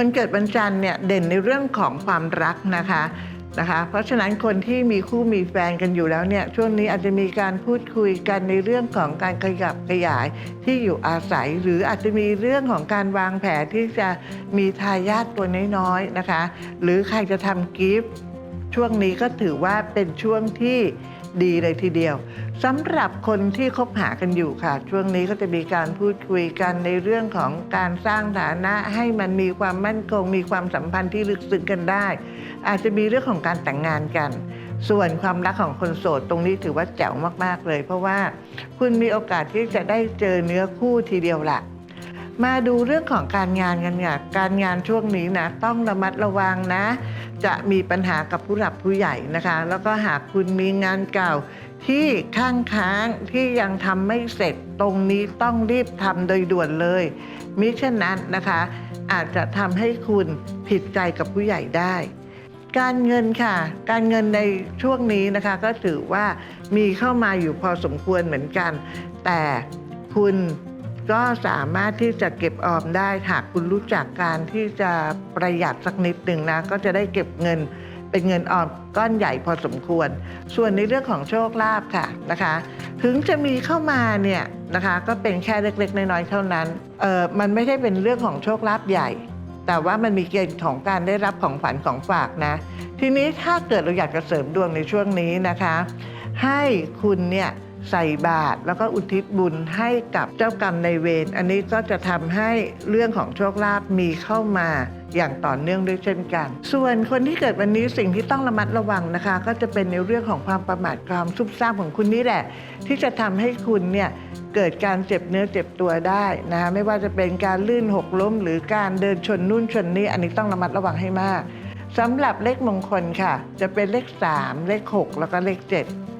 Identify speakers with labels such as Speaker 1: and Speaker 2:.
Speaker 1: คนเกิดวันจันทร์เนี่ยเด่นในเรื่องของความรักนะคะนะคะ เพราะฉะนั้นคนที่มีคู่มีแฟนกันอยู่แล้วเนี่ยช่วงนี้อาจจะมีการพูดคุยกันในเรื่องของการขยับขยายที่อยู่อาศัย หรืออาจจะมีเรื่องของการวางแผนที่จะมีทายาทตัวน้อยๆนะคะ หรือใครจะทำกิฟต์ช่วงนี้ก็ถือว่าเป็นช่วงที่ ดีเลยทีเดียวสำหรับคนที่คบหากันอยู่ค่ะ ช่วงนี้ก็จะมีการพูดคุยกันในเรื่องของการสร้างฐานะให้มันมีความมั่นคง มีความสัมพันธ์ที่ลึกซึ้งกันได้ อาจจะมีเรื่องของการแต่งงานกัน ส่วนความรักของคนโสดตรงนี้ถือว่าแจ๋วมากๆเลย เพราะว่าคุณมีโอกาสที่จะได้เจอเนื้อคู่ทีเดียวล่ะ มาดูเรื่องของการงานกันค่ะการงานช่วงนี้นะต้องระมัดระวังนะ จะมีปัญหากับผู้หลักผู้ใหญ่นะคะ แล้วก็หากคุณมีงานเก่าที่ข้างค้างที่ยังทำไม่เสร็จตรงนี้ต้องรีบทำโดยด่วนเลยมิฉะนั้นนะคะ อาจจะทำให้คุณผิดใจกับผู้ใหญ่ได้ การเงินค่ะ การเงินในช่วงนี้นะคะ ก็ถือว่ามีเข้ามาอยู่พอสมควรเหมือนกัน แต่คุณ ก็สามารถที่จะเก็บออมได้หากคุณรู้จักการที่จะประหยัดสักนิดหนึ่งนะ ก็จะได้เก็บเงินเป็นเงินออมก้อนใหญ่พอสมควร ส่วนในเรื่องของโชคลาภค่ะนะคะ ถึงจะมีเข้ามาเนี่ยนะคะ ก็เป็นแค่เล็กๆน้อยๆเท่านั้นเออมันไม่ได้เป็นเรื่องของโชคลาภใหญ่ แต่ว่ามันมีเกณฑ์ของการได้รับของฝันของฝากนะ ทีนี้ถ้าเกิดเราอยากจะเสริมดวงในช่วงนี้นะคะ ให้คุณเนี่ย ใส่บาตรแล้วก็อุทิศบุญให้กับเจ้ากรรมในเวรอันนี้ก็จะทำให้เรื่องของโชคลาภมีเข้ามาอย่างต่อเนื่องด้วยเช่นกัน ส่วนคนที่เกิดวันนี้สิ่งที่ต้องระมัดระวังนะคะ ก็จะเป็นในเรื่องของความประมาทความซุ่มซ่ามของคุณนี่แหละ ที่จะทำให้คุณเนี่ยเกิดการเจ็บเนื้อเจ็บตัวได้นะคะไม่ว่าจะเป็นการลื่นหกล้ม หรือการเดินชนนู่นชนนี่อันนี้ต้องระมัดระวังให้มากสำหรับเลขมงคลค่ะ จะเป็นเลข 3 เลข 6 แล้วก็เลข 7